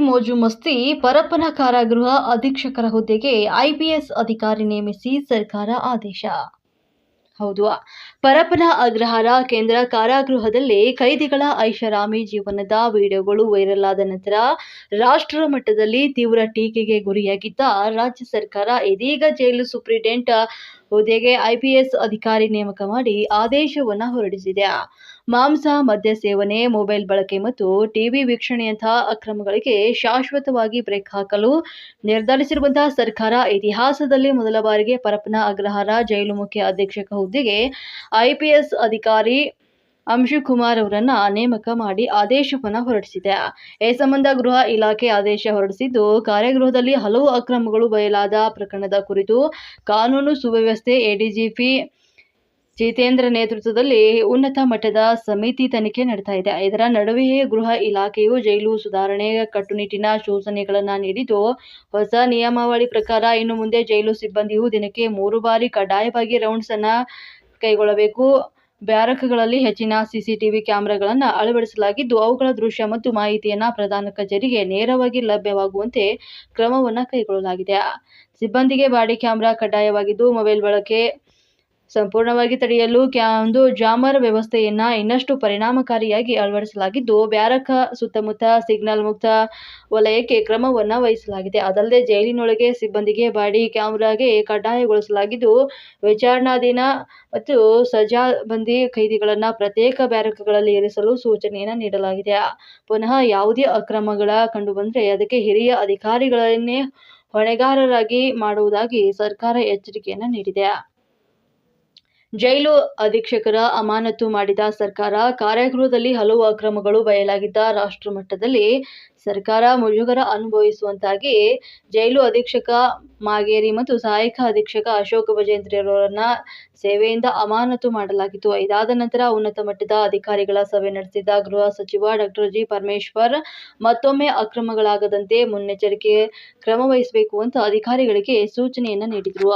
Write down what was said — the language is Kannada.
ಮೋಜು ಮಸ್ತಿ ಪರಪ್ಪನ ಕಾರಾಗೃಹ ಅಧೀಕ್ಷಕರ ಹುದ್ದೆಗೆ ಐಪಿಎಸ್ ಅಧಿಕಾರಿ ನೇಮಿಸಿ ಸರ್ಕಾರ ಆದೇಶ. ಹೌದು ಪರಪ್ಪನ ಅಗ್ರಹಾರ ಕೇಂದ್ರ ಕಾರಾಗೃಹದಲ್ಲಿ ಕೈದಿಗಳ ಐಷಾರಾಮಿ ಜೀವನದ ವಿಡಿಯೋಗಳು ವೈರಲ್ ಆದ ನಂತರ ರಾಷ್ಟ್ರ ಮಟ್ಟದಲ್ಲಿ ತೀವ್ರ ಟೀಕೆಗೆ ಗುರಿಯಾಗಿದ್ದ ರಾಜ್ಯ ಸರ್ಕಾರ ಇದೀಗ ಜೈಲು ಸೂಪ್ರಿಡೆಂಟ್ ಹುದ್ದೆಗೆ ಐಪಿಎಸ್ ಅಧಿಕಾರಿ ನೇಮಕ ಮಾಡಿ ಆದೇಶವನ್ನು ಹೊರಡಿಸಿದೆ. ಮಾಂಸ, ಮದ್ಯ ಸೇವನೆ, ಮೊಬೈಲ್ ಬಳಕೆ ಮತ್ತು ಟಿವಿ ವೀಕ್ಷಣೆಯಂತಹ ಅಕ್ರಮಗಳಿಗೆ ಶಾಶ್ವತವಾಗಿ ಬ್ರೇಕ್ ಹಾಕಲು ನಿರ್ಧರಿಸಿರುವಂತಹ ಸರ್ಕಾರ ಇತಿಹಾಸದಲ್ಲಿ ಮೊದಲ ಬಾರಿಗೆ ಪರಪ್ಪನ ಅಗ್ರಹಾರ ಜೈಲು ಮುಖ್ಯ ಅಧೀಕ್ಷಕ ಹುದ್ದೆಗೆ ಐಪಿಎಸ್ ಅಧಿಕಾರಿ ಅಂಶುಕುಮಾರ್ ಅವರನ್ನ ನೇಮಕ ಮಾಡಿ ಆದೇಶವನ್ನು ಹೊರಡಿಸಿದೆ. ಈ ಸಂಬಂಧ ಗೃಹ ಇಲಾಖೆ ಆದೇಶ ಹೊರಡಿಸಿದ್ದು, ಕಾರ್ಯಗೃಹದಲ್ಲಿ ಹಲವು ಅಕ್ರಮಗಳು ಬಯಲಾದ ಪ್ರಕರಣದ ಕುರಿತು ಕಾನೂನು ಸುವ್ಯವಸ್ಥೆ ಎಡಿಜಿಪಿ ಜಿತೇಂದ್ರ ನೇತೃತ್ವದಲ್ಲಿ ಉನ್ನತ ಮಟ್ಟದ ಸಮಿತಿ ತನಿಖೆ ನಡೆತಾ ಇದೆ. ಇದರ ನಡುವೆಯೇ ಗೃಹ ಇಲಾಖೆಯು ಜೈಲು ಸುಧಾರಣೆ ಕಟ್ಟುನಿಟ್ಟಿನ ಸೂಚನೆಗಳನ್ನು ನೀಡಿದ್ದು, ಹೊಸ ನಿಯಮಾವಳಿ ಪ್ರಕಾರ ಇನ್ನು ಮುಂದೆ ಜೈಲು ಸಿಬ್ಬಂದಿಯು ದಿನಕ್ಕೆ ಮೂರು ಬಾರಿ ಕಡ್ಡಾಯವಾಗಿ ರೌಂಡ್ಸ್ ಅನ್ನ ಕೈಗೊಳ್ಳಬೇಕು. ಬ್ಯಾರಕ್ಗಳಲ್ಲಿ ಹೆಚ್ಚಿನ ಸಿಸಿಟಿವಿ ಕ್ಯಾಮೆರಾಗಳನ್ನು ಅಳವಡಿಸಲಾಗಿದ್ದು, ಅವುಗಳ ದೃಶ್ಯ ಮತ್ತು ಮಾಹಿತಿಯನ್ನು ಪ್ರಧಾನ ಕಚೇರಿಗೆ ನೇರವಾಗಿ ಲಭ್ಯವಾಗುವಂತೆ ಕ್ರಮವನ್ನು ಕೈಗೊಳ್ಳಲಾಗಿದೆ. ಸಿಬ್ಬಂದಿಗೆ ಬಾಡಿ ಕ್ಯಾಮೆರಾ ಕಡ್ಡಾಯವಾಗಿದ್ದು, ಮೊಬೈಲ್ ಬಳಕೆ ಸಂಪೂರ್ಣವಾಗಿ ತಡೆಯಲು ಒಂದು ಜಾಮರ್ ವ್ಯವಸ್ಥೆಯನ್ನ ಇನ್ನಷ್ಟು ಪರಿಣಾಮಕಾರಿಯಾಗಿ ಅಳವಡಿಸಲಾಗಿದ್ದು, ಬ್ಯಾರಕ ಸುತ್ತಮುತ್ತ ಸಿಗ್ನಲ್ ಮುಕ್ತ ವಲಯಕ್ಕೆ ಕ್ರಮವನ್ನು ವಹಿಸಲಾಗಿದೆ. ಅದಲ್ಲದೆ ಜೈಲಿನೊಳಗೆ ಸಿಬ್ಬಂದಿಗೆ ಬಾಡಿ ಕ್ಯಾಮ್ರಾಗೆ ಕಡ್ಡಾಯಗೊಳಿಸಲಾಗಿದ್ದು ವಿಚಾರಣಾಧೀನ ಮತ್ತು ಸಜಾಬಂದಿ ಖೈದಿಗಳನ್ನು ಪ್ರತ್ಯೇಕ ಬ್ಯಾರಕ್ಗಳಲ್ಲಿ ಇರಿಸಲು ಸೂಚನೆಯನ್ನು ನೀಡಲಾಗಿದೆ. ಪುನಃ ಯಾವುದೇ ಅಕ್ರಮಗಳ ಕಂಡುಬಂದರೆ ಅದಕ್ಕೆ ಹಿರಿಯ ಅಧಿಕಾರಿಗಳನ್ನೇ ಹೊಣೆಗಾರರಾಗಿ ಮಾಡುವುದಾಗಿ ಸರ್ಕಾರ ಎಚ್ಚರಿಕೆಯನ್ನು ನೀಡಿದೆ. ಜೈಲು ಅಧೀಕ್ಷಕರ ಅಮಾನತು ಮಾಡಿದ ಸರ್ಕಾರ ಕಾರ್ಯಗೃಹದಲ್ಲಿ ಹಲವು ಅಕ್ರಮಗಳು ಬಯಲಾಗಿದ್ದ ರಾಷ್ಟ್ರ ಮಟ್ಟದಲ್ಲಿ ಸರ್ಕಾರ ಮುಜುಗರ ಅನುಭವಿಸುವಂತಾಗಿ ಜೈಲು ಅಧೀಕ್ಷಕ ಮಾಗೇರಿ ಮತ್ತು ಸಹಾಯಕ ಅಧೀಕ್ಷಕ ಅಶೋಕ್ ಭಜೇಂದ್ರರವರನ್ನ ಸೇವೆಯಿಂದ ಅಮಾನತು ಮಾಡಲಾಗಿತ್ತು. ಇದಾದ ನಂತರ ಉನ್ನತ ಮಟ್ಟದ ಅಧಿಕಾರಿಗಳ ಸಭೆ ನಡೆಸಿದ ಗೃಹ ಸಚಿವ ಡಾಕ್ಟರ್ ಜಿ ಪರಮೇಶ್ವರ್, ಮತ್ತೊಮ್ಮೆ ಅಕ್ರಮಗಳಾಗದಂತೆ ಮುನ್ನೆಚ್ಚರಿಕೆ ಕ್ರಮ ವಹಿಸಬೇಕು ಅಂತ ಅಧಿಕಾರಿಗಳಿಗೆ ಸೂಚನೆಯನ್ನ ನೀಡಿದರು.